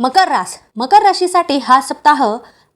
मकर रास. मकर राशीसाठी हा सप्ताह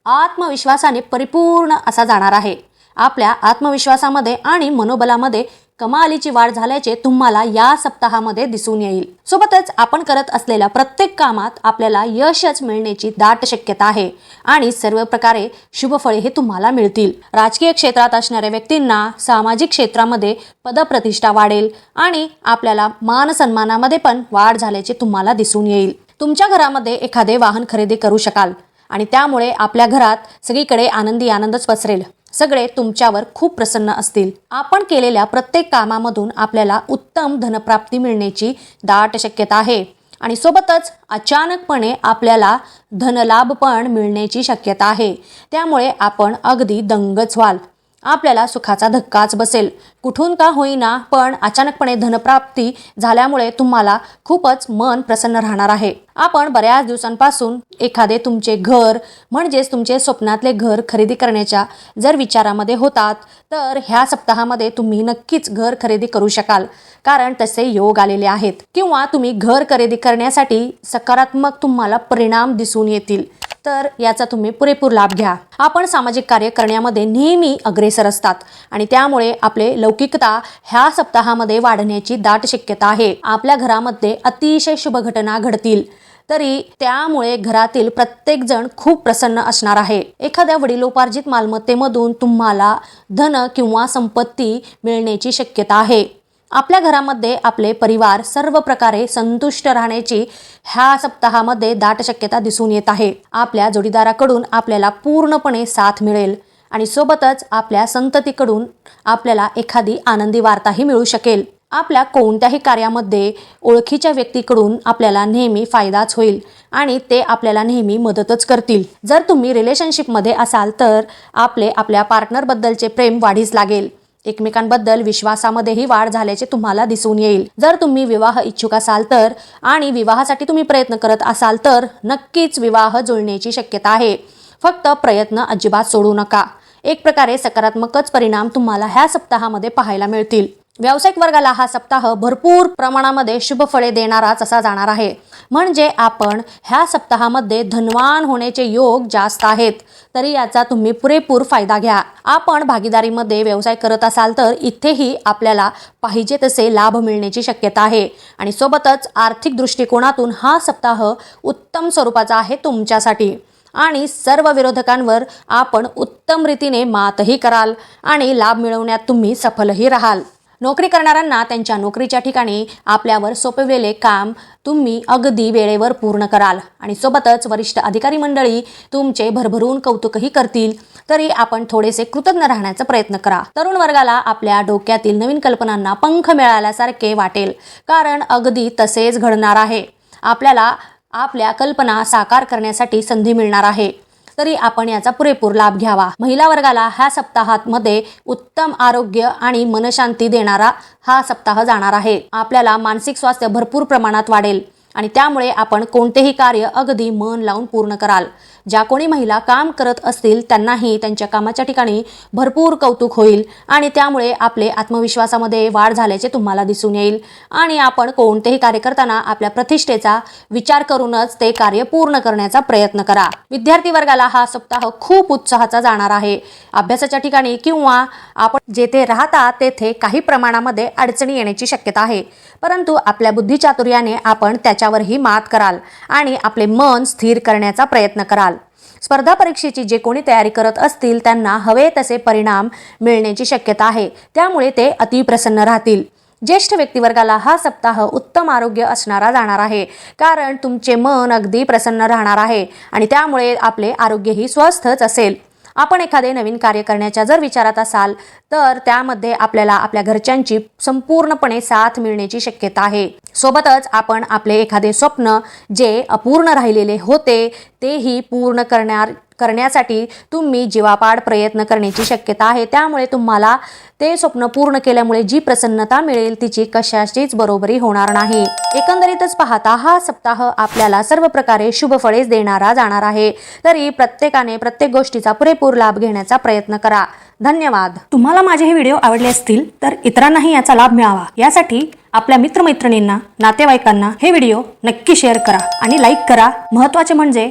आत्मविश्वासाने परिपूर्ण असा जाणार आहे. आपल्या आत्मविश्वासामध्ये आणि मनोबलामध्ये कमालीची वाढ झाल्याचे तुम्हाला या सप्ताहामध्ये दिसून येईल. सोबतच आपण करत असलेल्या प्रत्येक कामात आपल्याला यशच मिळण्याची दाट शक्यता आहे आणि सर्व प्रकारे शुभफळे हे तुम्हाला मिळतील. राजकीय क्षेत्रात असणाऱ्या व्यक्तींना सामाजिक क्षेत्रामध्ये पदप्रतिष्ठा वाढेल आणि आपल्याला मान सन्मानामध्ये पण वाढ झाल्याचे तुम्हाला दिसून येईल. तुमच्या घरामध्ये एखादे वाहन खरेदी करू शकाल आणि त्यामुळे आपल्या घरात सगळीकडे आनंदी आनंदच पसरेल. सगळे तुमच्यावर खूप प्रसन्न असतील. आपण केलेल्या प्रत्येक कामामधून आपल्याला उत्तम धनप्राप्ती मिळण्याची दाट शक्यता आहे आणि सोबतच अचानकपणे आपल्याला धनलाभ पण मिळण्याची शक्यता आहे. त्यामुळे आपण अगदी दंगच व्हाल. आपल्याला सुखाचा धक्काच बसेल. कुठून का होईना पण अचानकपणे धनप्राप्ती झाल्यामुळे तुम्हाला खूपच मन प्रसन्न राहणार आहे. आपण बऱ्याच दिवसांपासून एखादे तुमचे घर म्हणजेच तुमचे स्वप्नातले घर खरेदी करण्याच्या जर विचारामध्ये होतात तर ह्या सप्ताहामध्ये तुम्ही नक्कीच घर खरेदी करू शकाल कारण तसे योग आलेले आहेत. किंवा तुम्ही घर खरेदी करण्यासाठी सकारात्मक तुम्हाला परिणाम दिसून येतील. तर याचा तुम्ही पुरेपूर लाभ घ्या. आपण सामाजिक कार्य करण्यामध्ये नेहमी अग्रेसर असतात आणि त्यामुळे आपले लौकिकता ह्या सप्ताहामध्ये वाढण्याची दाट शक्यता आहे. आपल्या घरामध्ये अतिशय शुभ घटना घडतील. तरी त्यामुळे घरातील प्रत्येक जण खूप प्रसन्न असणार आहे. एखाद्या वडिलोपार्जित मालमत्तेमधून तुम्हाला धन किंवा संपत्ती मिळण्याची शक्यता आहे. आपल्या घरामध्ये आपले परिवार सर्व प्रकारे संतुष्ट राहण्याची ह्या सप्ताहामध्ये दाट शक्यता दिसून येत आहे. आपल्या जोडीदाराकडून आपल्याला पूर्णपणे साथ मिळेल आणि सोबतच आपल्या संततीकडून आपल्याला एखादी आनंदी वार्ताही मिळू शकेल. आपल्या कोणत्याही कार्यामध्ये ओळखीच्या व्यक्तीकडून आपल्याला नेहमी फायदाच होईल आणि ते आपल्याला नेहमी मदतच करतील. जर तुम्ही रिलेशनशिपमध्ये असाल तर आपले आपल्या पार्टनरबद्दलचे प्रेम वाढीस लागेल. एकमेकांबद्दल विश्वासामध्येही वाढ झाल्याचे तुम्हाला दिसून येईल. जर तुम्ही विवाह इच्छुक असाल तर आणि विवाहासाठी तुम्ही प्रयत्न करत असाल तर नक्कीच विवाह जुळण्याची शक्यता आहे. फक्त प्रयत्न अजिबात सोडू नका. एक प्रकारे सकारात्मकच परिणाम तुम्हाला ह्या सप्ताहामध्ये पाहायला मिळतील. व्यावसायिक वर्गाला हा सप्ताह भरपूर प्रमाणामध्ये शुभ फळे देणाराच असा जाणार आहे. म्हणजे आपण ह्या सप्ताहामध्ये धनवान होण्याचे योग जास्त आहेत. तरी याचा तुम्ही पुरेपूर फायदा घ्या. आपण भागीदारीमध्ये व्यवसाय करत असाल तर इथेही आपल्याला पाहिजे तसे लाभ मिळण्याची शक्यता आहे. आणि सोबतच आर्थिक दृष्टिकोनातून हा सप्ताह उत्तम स्वरूपाचा आहे तुमच्यासाठी. आणि सर्व विरोधकांवर आपण उत्तम रीतीने मातही कराल आणि लाभ मिळवण्यात तुम्ही सफलही राहाल. नोकरी करणाऱ्यांना त्यांच्या नोकरीच्या ठिकाणी आपल्यावर सोपवलेले काम तुम्ही अगदी वेळेवर पूर्ण कराल. आणि सोबतच वरिष्ठ अधिकारी मंडळी तुमचे भरभरून कौतुकही करतील. तरी आपण थोडेसे कृतज्ञ राहण्याचा प्रयत्न करा. तरुण वर्गाला आपल्या डोक्यातील नवीन कल्पनांना पंख मिळाल्यासारखे वाटेल. कारण अगदी तसेच घडणार आहे. आपल्याला आपल्या कल्पना साकार करण्यासाठी संधी मिळणार आहे. तरी आपण याचा पुरेपूर लाभ घ्यावा. महिला वर्गाला ह्या सप्ताहात मध्ये उत्तम आरोग्य आणि मनशांती देणारा हा सप्ताह जाणार आहे. आपल्याला मानसिक स्वास्थ्य भरपूर प्रमाणात वाढेल. आणि त्यामुळे आपण कोणतेही कार्य अगदी मन लावून पूर्ण कराल. ज्या कोणी महिला काम करत असतील त्यांनाही त्यांच्या कामाच्या ठिकाणी भरपूर कौतुक होईल आणि त्यामुळे आपले आत्मविश्वासामध्ये वाढ झाल्याचे तुम्हाला दिसून येईल. आणि आपण कोणतेही कार्य करताना आपल्या प्रतिष्ठेचा विचार करूनच ते कार्य पूर्ण करण्याचा प्रयत्न करा. विद्यार्थी वर्गाला हा सप्ताह खूप उत्साहाचा जाणार आहे. अभ्यासाच्या ठिकाणी किंवा आपण जेथे राहता तेथे काही प्रमाणामध्ये अडचणी येण्याची शक्यता आहे. परंतु आपल्या बुद्धिचातुर्याने आपण त्याच्यावरही मात कराल आणि आपले मन स्थिर करण्याचा प्रयत्न कराल. स्पर्धा परीक्षेची जे कोणी तयारी करत असतील त्यांना हवे तसे परिणाम मिळण्याची शक्यता आहे. त्यामुळे ते अतिप्रसन्न राहतील. ज्येष्ठ व्यक्तिवर्गाला हा सप्ताह उत्तम आरोग्य असणारा जाणार आहे. कारण तुमचे मन अगदी प्रसन्न राहणार आहे आणि त्यामुळे आपले आरोग्यही स्वस्थच असेल. आपण एखादे नवीन कार्य करण्याच्या जर विचारात असाल तर त्यामध्ये आपल्याला आपल्या घरच्यांची संपूर्णपणे साथ मिळण्याची शक्यता आहे. सोबतच आपण आपले एखादे स्वप्न जे अपूर्ण राहिलेले होते तेही पूर्ण करणार करण्यासाठी तुम्ही जीवापाड प्रयत्न करण्याची शक्यता आहे. त्यामुळे तुम्हाला ते स्वप्न पूर्ण केल्यामुळे जी प्रसन्नता मिळेल तिची कशाचीच बरोबरी होणार नाही. एकंदरीतच पाहता हा सप्ताह आपल्याला सर्व प्रकारे शुभ फळेच देणारा जाणार आहे. तरी प्रत्येकाने प्रत्येक गोष्टीचा पुरेपूर लाभ घेण्याचा प्रयत्न करा. धन्यवाद. तुम्हाला माझे हे व्हिडिओ आवडले असतील तर इतरांनाही याचा लाभ मिळावा. यासाठी आपल्या मित्रमैत्रिणींना नातेवाईकांना हे व्हिडिओ नक्की शेअर करा आणि लाईक करा. महत्त्वाचे म्हणजे